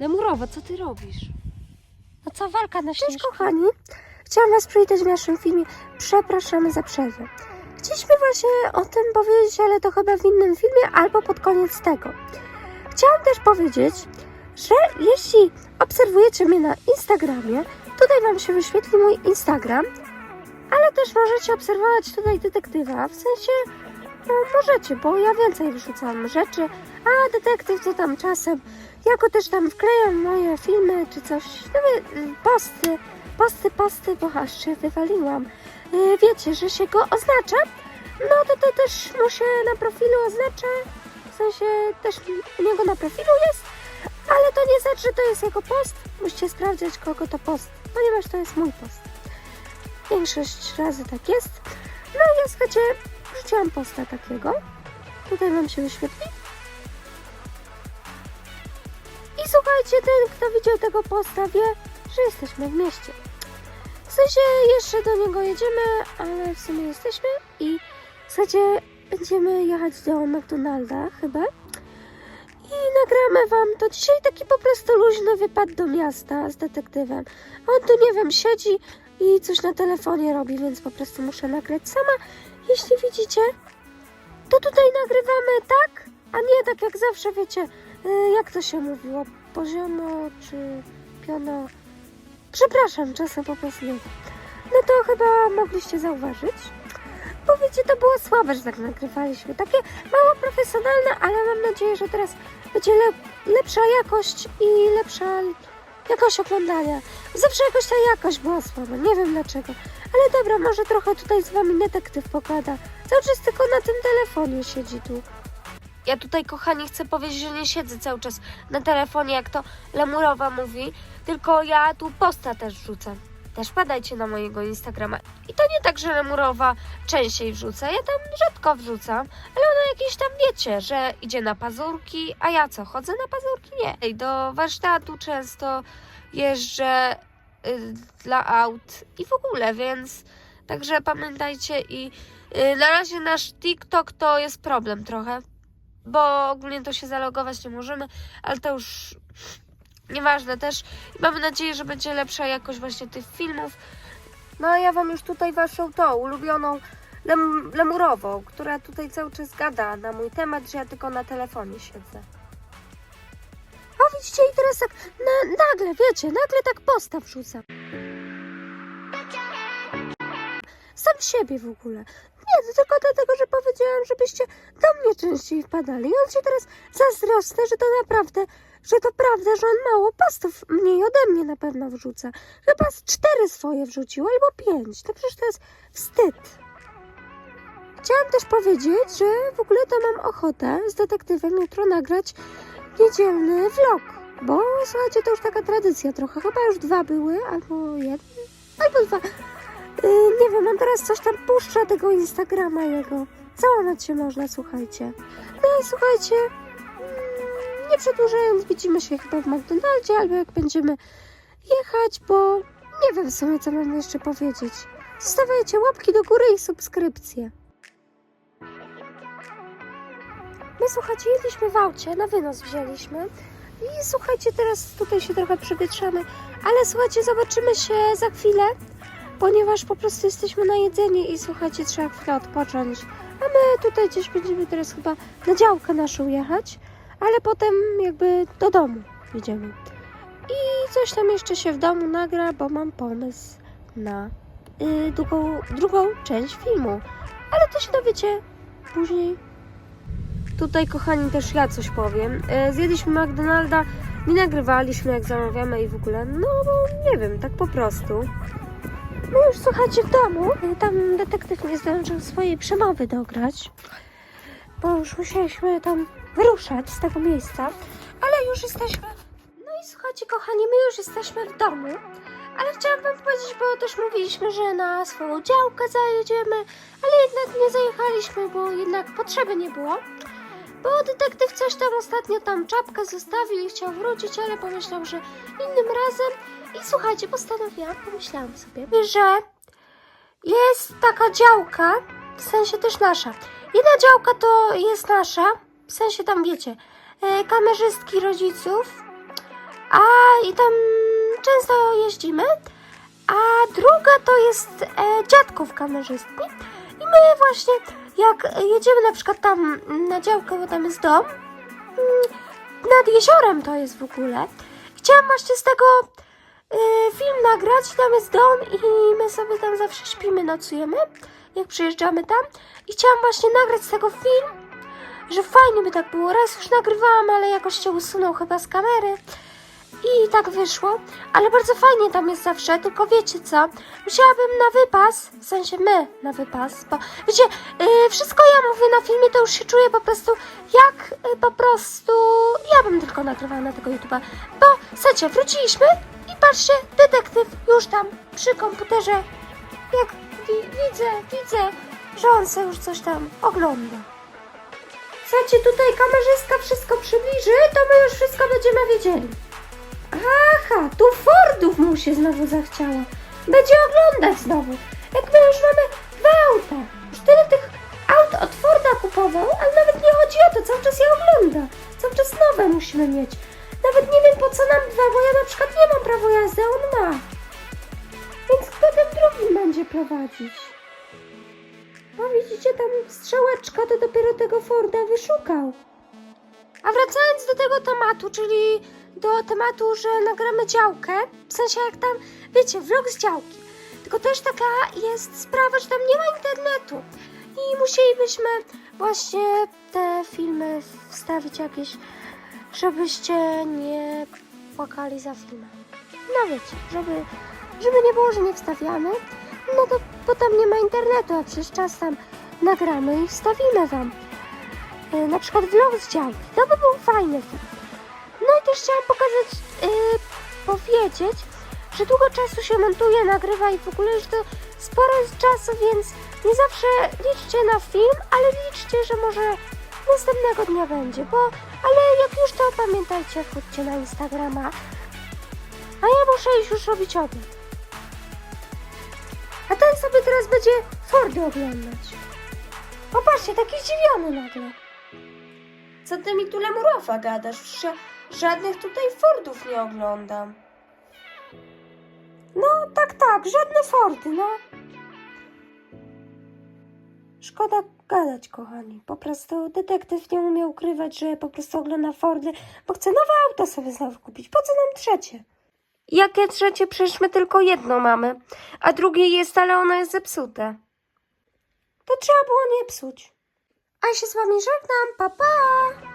Lemurowa, co ty robisz? No co walka na Cześć kochani, chciałam Was przywitać w naszym filmie Przepraszamy za przerwę. Chcieliśmy właśnie o tym powiedzieć, ale to chyba w innym filmie albo pod koniec tego. Chciałam też powiedzieć, że jeśli obserwujecie mnie na Instagramie, tutaj Wam się wyświetli mój Instagram, ale też możecie obserwować tutaj detektywa, w sensie no, możecie, bo ja więcej wrzucam rzeczy, a detektyw to tam czasem jako też tam wklejam moje filmy czy coś, no y, posty, posty, posty, bo aż się wywaliłam. Y, Wiecie, że się go oznacza, no to to też mu się na profilu oznacza, w sensie też u niego na profilu jest, ale to nie znaczy, że to jest jego post. Musicie sprawdzać, kogo to post, ponieważ to jest mój post. Większość razy tak jest. No i ja słuchajcie, wrzuciłam posta takiego. Tutaj wam się wyświetli. Słuchajcie, ten, kto widział tego posta, wie, że jesteśmy w mieście. W sensie jeszcze do niego jedziemy, ale w sumie jesteśmy i słuchajcie, będziemy jechać do McDonalda chyba. I nagramy wam to dzisiaj taki po prostu luźny wypad do miasta z detektywem. On tu nie wiem, siedzi i coś na telefonie robi, więc po prostu muszę nagrać sama. Jeśli widzicie, to tutaj nagrywamy tak, a nie tak jak zawsze, wiecie, y, jak to się mówiło, poziomo czy piono. Przepraszam, czasem po prostu nie. No to chyba mogliście zauważyć. Bo wiecie, to było słabe, że tak nagrywaliśmy. Takie mało profesjonalne, ale mam nadzieję, że teraz będzie le lepsza jakość i lepsza jakość oglądania. Zawsze jakoś ta jakość była słaba, nie wiem dlaczego. Ale dobra, może trochę tutaj z wami detektyw pogada. Cały czas tylko na tym telefonie siedzi tu. Ja tutaj, kochani, chcę powiedzieć, że nie siedzę cały czas na telefonie, jak to Lemurowa mówi, tylko ja tu posta też wrzucam. Też padajcie na mojego Instagrama. I to nie tak, że Lemurowa częściej wrzuca, ja tam rzadko wrzucam, ale ona jakieś tam wiecie, że idzie na pazurki, a ja co, chodzę na pazurki? Nie. I do warsztatu często jeżdżę y, dla aut i w ogóle, więc także pamiętajcie i y, na razie nasz TikTok to jest problem trochę bo ogólnie to się zalogować nie możemy, ale to już nieważne też. Mamy nadzieję, że będzie lepsza jakość właśnie tych filmów. No a ja Wam już tutaj Waszą tą ulubioną lem, lemurową, która tutaj cały czas gada na mój temat, że ja tylko na telefonie siedzę. O, widzicie, i teraz tak na, nagle, wiecie, nagle tak posta wrzucam. Sam siebie w ogóle. Tylko dlatego, że powiedziałam, żebyście do mnie częściej wpadali. I on się teraz zazdrosny, że to naprawdę, że to prawda, że on mało postów mniej ode mnie na pewno wrzuca. Chyba z cztery swoje wrzucił, albo pięć. To przecież to jest wstyd. Chciałam też powiedzieć, że w ogóle to mam ochotę z detektywem jutro nagrać niedzielny vlog. Bo słuchajcie, to już taka tradycja trochę. Chyba już dwa były, albo jeden, albo dwa. Yy, nie wiem, on teraz coś tam puszcza tego Instagrama jego. Załamać się można, słuchajcie. No i słuchajcie, mm, nie przedłużając, widzimy się chyba w McDonaldzie, albo jak będziemy jechać, bo nie wiem w sumie, co mam jeszcze powiedzieć. Zostawiajcie łapki do góry i subskrypcje. My, słuchajcie, jedliśmy w aucie, na wynos wzięliśmy. I słuchajcie, teraz tutaj się trochę przewietrzamy, ale słuchajcie, zobaczymy się za chwilę, ponieważ po prostu jesteśmy na jedzenie i słuchajcie, trzeba chwilę odpocząć. A my tutaj gdzieś będziemy teraz chyba na działkę naszą jechać, ale potem jakby do domu jedziemy. I coś tam jeszcze się w domu nagra, bo mam pomysł na y, drugą, drugą część filmu. Ale to się dowiecie później. Tutaj, kochani, też ja coś powiem. E, Zjedliśmy McDonalda, nie nagrywaliśmy jak zamawiamy i w ogóle, no nie wiem, tak po prostu. No już słuchajcie w domu. y, Tam detektyw nie zdążył swojej przemowy dograć, bo już musieliśmy tam wyruszać z tego miejsca, ale już jesteśmy. No i słuchajcie, kochani, my już jesteśmy w domu. Ale chciałam wam powiedzieć, bo też mówiliśmy, że na swoją działkę zajedziemy, ale jednak nie zajechaliśmy, bo jednak potrzeby nie było. Bo detektyw coś tam ostatnio tam czapkę zostawił i chciał wrócić, ale pomyślał, że innym razem. I słuchajcie, postanowiłam, pomyślałam sobie, że jest taka działka, w sensie też nasza. Jedna działka to jest nasza, w sensie tam wiecie, e, kamerzystki rodziców, A i tam często jeździmy. A druga to jest e, dziadków kamerzystki. I my właśnie, jak jedziemy na przykład tam na działkę, bo tam jest dom, mm, nad jeziorem to jest w ogóle. Chciałam właśnie z tego film nagrać, tam jest dom i my sobie tam zawsze śpimy, nocujemy, jak przyjeżdżamy tam. I chciałam właśnie nagrać z tego film, że fajnie by tak było. Raz już nagrywałam, ale jakoś się usunął chyba z kamery. I tak wyszło, ale bardzo fajnie tam jest zawsze, tylko wiecie co? Musiałabym na wypas, w sensie my na wypas, bo wiecie, yy, wszystko ja mówię na filmie, to już się czuję po prostu jak y, po prostu ja bym tylko nagrywała na tego YouTube'a. Bo słuchajcie, wróciliśmy i patrzcie, detektyw już tam przy komputerze, jak wi- widzę, widzę, że on sobie już coś tam ogląda. Słuchajcie, tutaj kamerzystka wszystko przybliży, to my już wszystko będziemy wiedzieli. Aha, tu Fordów mu się znowu zachciało. Będzie oglądać znowu. Jak my już mamy dwa auta. Już tyle tych aut od Forda kupował, ale nawet nie chodzi o to, cały czas je ogląda. Cały czas nowe musimy mieć. Nawet nie wiem po co nam dwa, bo ja na przykład nie mam prawa jazdy, on ma. Więc kto ten drugi będzie prowadzić? No widzicie, tam strzałeczka to dopiero tego Forda wyszukał. A wracając do tego tematu, czyli do tematu, że nagramy działkę, w sensie jak tam, wiecie, vlog z działki. Tylko też taka jest sprawa, że tam nie ma internetu. I musielibyśmy właśnie te filmy wstawić jakieś, żebyście nie płakali za filmem. No wiecie, żeby, żeby nie było, że nie wstawiamy, no to bo tam nie ma internetu, a przez czas tam nagramy i wstawimy wam. E, Na przykład vlog z działki. To by był fajny film. No i też chciałam pokazać, yy, powiedzieć, że długo czasu się montuje, nagrywa i w ogóle, że to sporo jest czasu, więc nie zawsze liczcie na film, ale liczcie, że może następnego dnia będzie, bo, ale jak już to pamiętajcie, wchodźcie na Instagrama, a ja muszę iść już robić obiad. A ten sobie teraz będzie Fordy oglądać. Popatrzcie, taki zdziwiony nagle. Co ty mi tu lemurowa gadasz? Żadnych tutaj Fordów nie oglądam. No, tak, tak, żadne Fordy, no. Szkoda gadać, kochani. Po prostu detektyw nie umiał ukrywać, że po prostu ogląda Fordy, bo chce nowe auto sobie znowu kupić. Po co nam trzecie? Jakie trzecie? Przecież my tylko jedno mamy, a drugie jest, ale ono jest zepsute. To trzeba było nie psuć. A ja się z wami żegnam, pa pa!